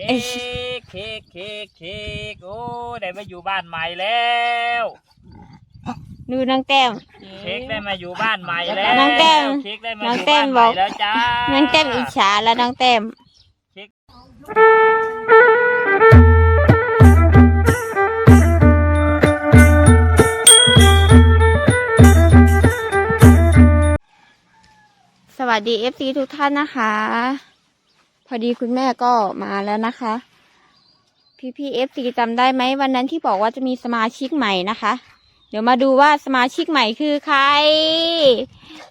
เค้กเค้กเค้กเค้กโอ้ได้มาอยู่บ้านใหม่แล้วดูน้องแต้ม เค้กได้มาอยู่บ้านใหม่แล้วน้องแต้มเค้กได้มาน้อองยู่แต้บ้ามนใหบม่อกแล้วจ้าน้องแต้มอิจฉาแล้วน้องแต้มสวัสดีเอฟซีทุกท่านนะคะ พอดีคุณแม่ก็มาแล้วนะคะ พี่พีเอฟซีจำได้ไหมวันนั้นที่บอกว่าจะมีสมาชิกใหม่นะคะ เดี๋ยวมาดูว่าสมาชิกใหม่คือใคร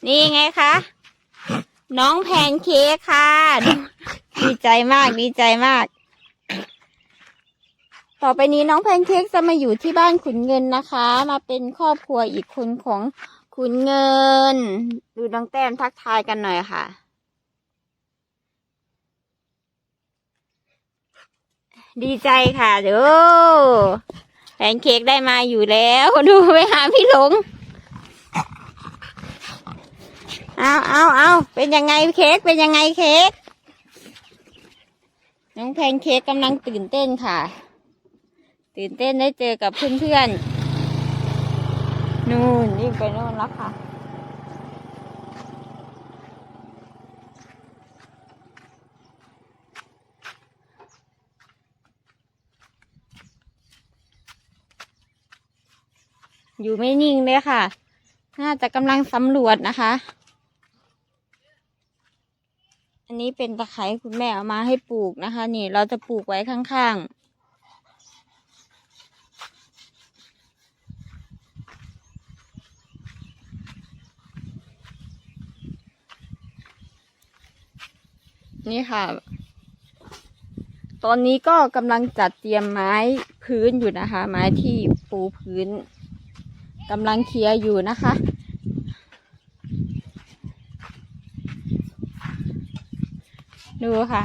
นี่ไงคะ น้องแพนเค้กค่ะ ดีใจมากดีใจมาก ต่อไปนี้น้องแพนเค้กจะมาอยู่ที่บ้านขุนเงินนะคะ มาเป็นครอบครัวอีกคนของขุนเงิน ดูน้องแต้มทักทายกันหน่อยค่ะ ดีใจค่ะเด้อแพนเค้กได้มาอยู่แล้ว ดูไปหาพี่หลง เอาเอาเอาเป็นยังไงเค้ก เป็นยังไงเค้ก น้องแพนเค้กกำลังตื่นเต้นค่ะ ตื่นเต้นได้เจอกับเพื่อนๆ นู่นนี่ไปนู่นแล้วค่ะ อยู่ไม่นิ่งเลยค่ะ น่าจะกำลังสำรวจนะคะ อันนี้เป็นตะไคร้คุณแม่เอามาให้ปลูกนะคะ นี่เราจะปลูกไว้ข้างๆนี่ค่ะ ตอนนี้ก็กำลังจัดเตรียมไม้พื้นอยู่นะคะ ไม้ที่ปูพื้น กำลังเคลียร์อยู่นะคะ ดูค่ะ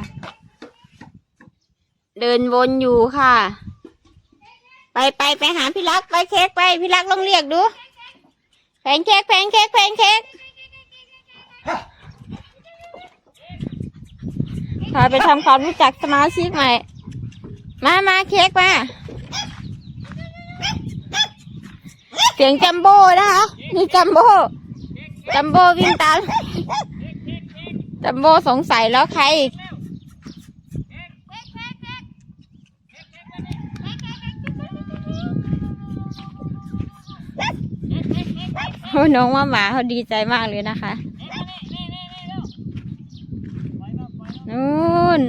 เดินวนอยู่ค่ะ ไปไปไปหาพี่รักไปเค้กไปพี่รักลองเรียกดูแพนเค้กแพนเค้กแพนเค้กพาไปทำความรู้จักสมาชิกใหม่ มามาเค้กมา เสียงจัมโบ้นะคะนี่จัมโบ้จัมโบ้วิ่งตามจัมโบ้สงสัยแล้วใครโอ้น้องว่าหมาเขาดีใจมากเลยนะคะนู่น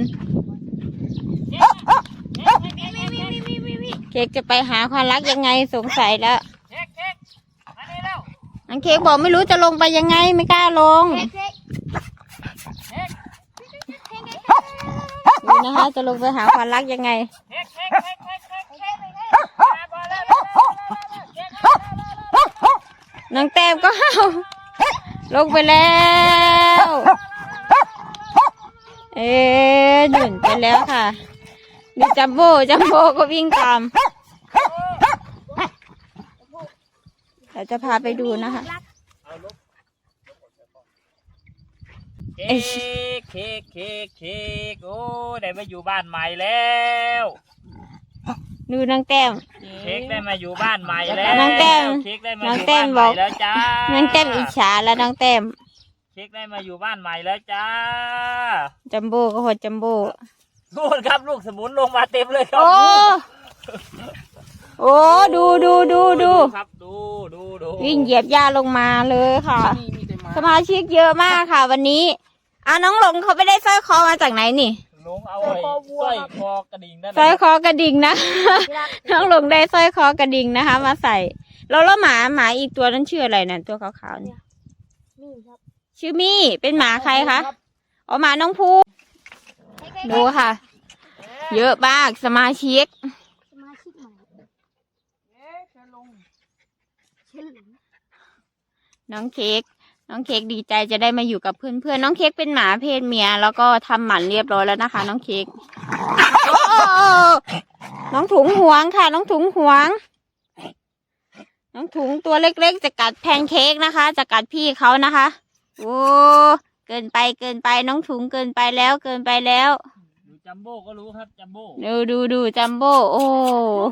เค้กจะไปหาความรักยังไงสงสัยแล้ว เค้กเค้กมานี่แล้วังเค้กบอกไม่รู้จะลงไปยังไงไม่กล้าลงดูนะคะ จะลงไปหาความรักยังไงเค้กเค้กเค้กเค้กเค้กเค้กมาพอแล้วเร็วเร็วเร็วเร็วเค้กเอาเร็วเร็วเร็วน้องแต้มก็เอาลงไปแล้ว เอ๊ะหนุนไปแล้วค่ะดูจัมโบ้จัมโบ้ก็วิ่งตามเดี๋ยว จะพาไปดูนะคะ เค้กเค้กเค้กเค้กโอ้ได้มาอยู่บ้านใหม่แล้วดูน้องแต้ม เค้กได้มาอยู่บ้านใหม่แล้วน้องแต้มเค้กได้มาน้อองยู่แต้บ้ามนบใหอม่กแล้วจ้าน้องแต้มอิจฉาแล้วน้องแต้มเค้กได้มาอยู่บ้านใหม่แล้วจ้าจัมโบ้ก็หดจัมโบ้นู่นครับลูกสมุนลงมาเต็มเลยครัโอ้ โอ้ดูดูดูดูครับดูดูดูวิ่งเหยียบหญ้าลงมาเลยค่ะสมาชิกเยอะมากค่ะ วันนี้อะน้องหลงเขาไปได้สร้อยคอมาจากไหนนี่ลุงเอาไอ้สร้อยคอกระดิ่งนั่นสร้อยคอกระดิ่งนะ น้องหลงได้สร้อยคอกระดิ่งนะคะ มาใส่ แล้วแล้วหมาหมาอีกตัวนั้นชื่ออะไรนะตัวขาวๆนี่ชื่อมี่เป็นหมาใครคะอ๋อหมาน้องภูดูค่ะ เยอะมากสมาชิกสมาชิกใหม่เชิญลง น้องเค้กน้องเค้กดีใจจะได้มาอยู่กับเพื่อนเพื่อนๆน้องเค้กเป็นหมาเพศเมีย แล้วก็ทำหมันเรียบร้อยแล้วนะคะ น้องเค้กโอ้น้องถุงหวงค่ะ น้องถุงหวง น้องถุงตัวเล็กๆ จะกัดแพนเค้กนะคะ จะกัดพี่เขานะคะโอ้เกินไปเกินไปน้องถุงเกินไปแล้วเกินไปแล้วดูจัมโบ้ก็รู้ครับจัมโบ้ดูดูดูจัมโบ้โอ้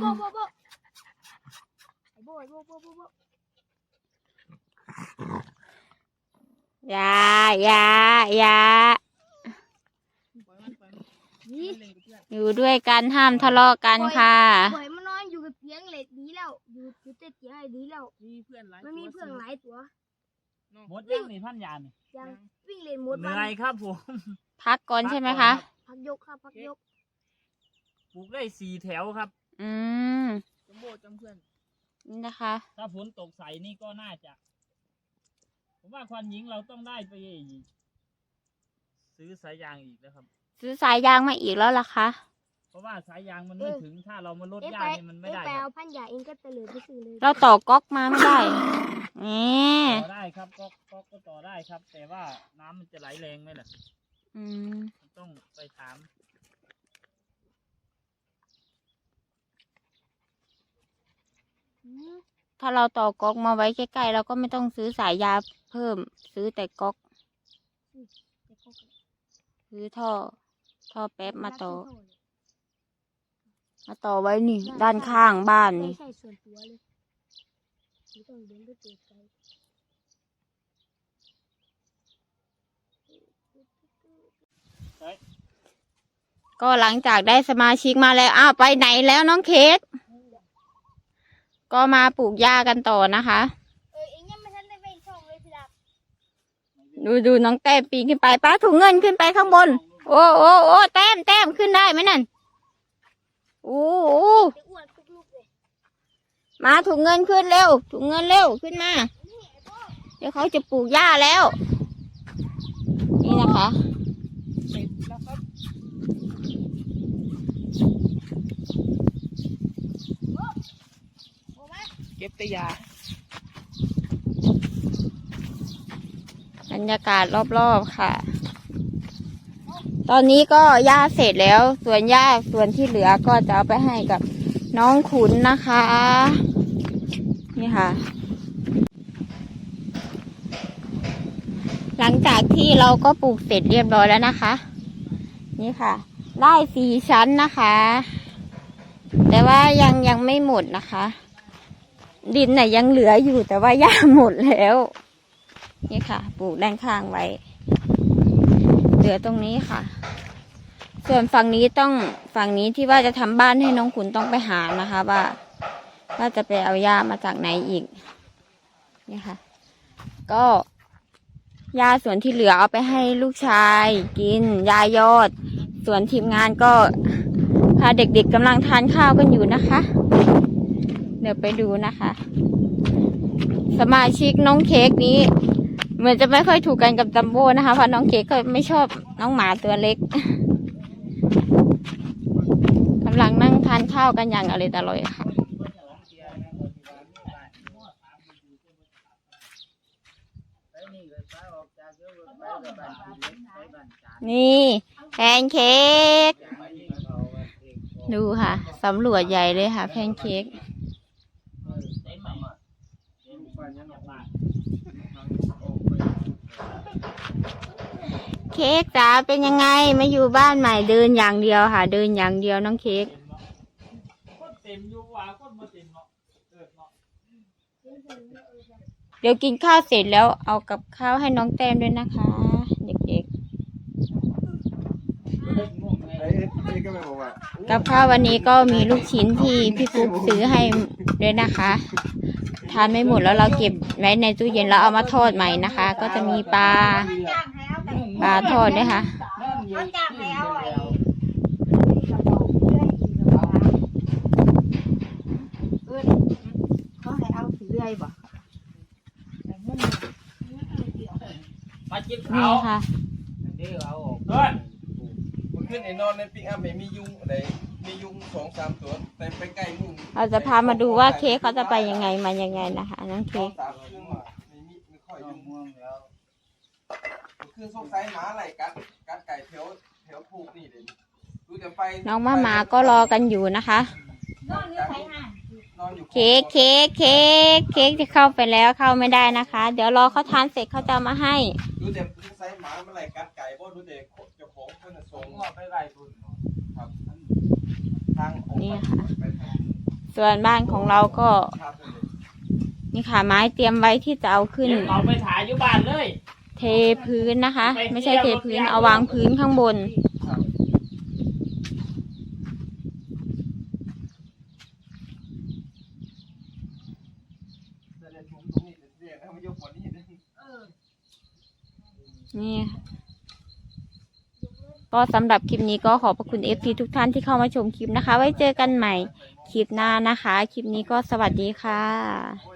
โบโบโบไอ้โบไอ้โบโบโบโบอ ยาอยาอยาปล่อยมันปล่อยมันนี่เล่นกับเพื่อนอยู่ด้วยกันห้ามทะเลาะกันค่ะปล่อยมันนอนอยู่กับเตียงเหล็กดีแล้ว อยู่อยู่ใต้เตียงไอ้ดีแล้วมีเพื่อนหลายมันมีเพื่อนหลายตัวหมดยังนี่พันยานนี่ยังวิ่งเล่นหมดเหวันื่อยนครับผมพักก่อนใช่ไหมคะพักยกครับพักยกปลูกได้สี่แถวครับ อืมจัมโบ้จำเพื่อนนี่นะคะ ถ้าฝนตกใสนี่ก็น่าจะผม ว่าควันหญิงเราต้องได้ไป ซื้อสายยางอีกนะครับ ซื้อสายยางมาอีกแล้วล่ะคะ เพราะว่าสายยางมันไม่ถึงถ้าเรามาลดเอ๊ะหญ้าไปนี่มันไม่เอ๊ะได้ไปครัเอาบพันยาเองก็เตลิดไปซื้อเลยเราต่อก๊อกมาไม่ได้นี่ต่อได้ครับก็ก็ก็ต่อได้ครับ แต่ว่าน้ำมันจะไหลแรงไหมล่ะ อืมต้องไปถามอืม ถ้าเราต่อก๊อกมาไว้ใกล้ๆเราก็ไม่ต้องซื้อสายยาเพิ่ม ซื้อแต่ก๊อกซื้อท่อ ท่อแป๊บมาต่อ มาต่อไว้นี่ ด้านข้างบ้านนี่กลก็หลังจากได้สมาชิกมาแล้ว อ้าวไปไหนแล้วน้องเค้ก ก็มาปลูกหญ้ากันต่อนะคะ เออเองยังไม่ทันได้ไปช่องเลยพี่ดับดูดูน้องแต้มปีนขึ้นไปป้าถุงเงินขึ้นไปข้างบน โอ้โอ้โอ้แต้มแต้มขึ้นได้ไหมนั่นโอ้โอ้จะอ้วนทุกลูกเลยมาถุงเงินขึ้นเร็วถุงเงินเร็วขึ้นมา นี่ไอ้พ่อเดี๋ยวเขาจะปลูกหญ้าแล้ว นี่นะคะ เสร็จแล้วครับ โอ้มา เก็บแต่ยา บรรยากาศรอบๆค่ะ ตอนนี้ก็หญ้าเสร็จแล้ว ส่วนหญ้าส่วนที่เหลือก็จะเอาไปให้กับน้องขุนนะคะ นี่ค่ะ หลังจากที่เราก็ปลูกเสร็จเรียบร้อยแล้วนะคะ นี่ค่ะ ได้สี่ชั้นนะคะ แต่ว่ายังยังไม่หมดนะคะ ดินน่ะยังเหลืออยู่แต่ว่าหญ้าหมดแล้ว นี่ค่ะ ปลูกด้านข้างไว้ เหลือตรงนี้ค่ะ ส่วนฝั่งนี้ต้องฝั่งนี้ที่ว่าจะทำบ้านให้น้องขุนต้องไปหานะคะว่าว่าจะไปเอาหญ้ามาจากไหนอีก นี่ค่ะ ก็หญ้าส่วนที่เหลือเอาไปให้ลูกชายกิน ยายอด ส่วนทีมงานก็พาเด็กๆกำลังทานข้าวกันอยู่นะคะ เดี๋ยวไปดูนะคะ สมาชิกน้องเค้กนี้ เหมือนจะไม่ค่อยถูกกันกับจัมโบ้นะคะเพราะน้องเค้กก็ไม่ชอบน้องหมาตัวเล็กกำลังนั่งทานข้าวกันอย่างอร่อยอร่อยค่ะนี่แพนเค้กดูค่ะสำรวจใหญ่เลยค่ะ แพนเค้ก เค้กจ๋าเป็นยังไงมาอยู่บ้านใหม่เดินอย่างเดียวค่ะ เดินอย่างเดียวน้องเค้กเดี๋ยวกินข้าวเสร็จแล้วเอากับข้าวให้น้องแต้มด้วยนะคะ เด็กไอ้ไอ้ก็ไม่บอกว่าๆกับข้าววันนี้ก็มีลูกชิ้นที่พี่ฟุ๊กซื้อให้ด้วยนะคะ ทานไม่หมดแล้วเราเก็บไว้ในตู้เย็นแล้วเอามาทอดใหม่นะคะ ก็จะมีปลาปลาทอดด้วยค่ะเขาจ้างให้เอาไอ้เขาให้เอาสีเรื่อยบ่มากินนี่ข้าวค่ะเดินมันขึ้นไอ้นอนในปิกอัพไม่มียุงอะไร มียุงสองสามตัวแต่ไปใกล้มุงเราจะพามาดูว่าเค้กเขาจะไปยังไงมายังไงนะคะน้องสอเค้งกสามเครื่องไม่มีไม่ค่อยยุงเครื่องสงสัยหมาอะไรกัดกัดไก่แถวแถวผูกนี่เลยดูแต่ไปน้องมาหมาก็รอกันอยู่นะคะ นอนอยู่นอนอยู่เค้กเค้กเค้กเค้กจะเข้าไปแล้วเข้าไม่ได้นะคะ เดี๋ยวรอเขาทานเสร็จเขาจะเอามาให้ ดูแต่สงสัยหมาอะไรกัดไก่เพราะดูแต่เจ้าของเพื่อนส่งงอไปไล่คุณทางออก นี่ไปค่ะไปทางส่วนบ้านของเราก็ภาพเลยนี่ค่ะไม้เตรียมไว้ที่จะเอาขึ้นเดี๋ยวเอาไปถ่ายอยู่บ้านเลย เทพื้นนะคะ ไม่ใช่เทพื้นเอาวางพื้นข้างบนครับแต่เดี๋ยวผมตรงนี้จะเรียกให้มันยกกว่านี้นะนี่ค่ะ ก็สำหรับคลิปนี้ก็ขอบพระคุณ FC ทุกท่านที่เข้ามาชมคลิปนะคะ ไว้เจอกันใหม่คลิปหน้านะคะ คลิปนี้ก็สวัสดีค่ะ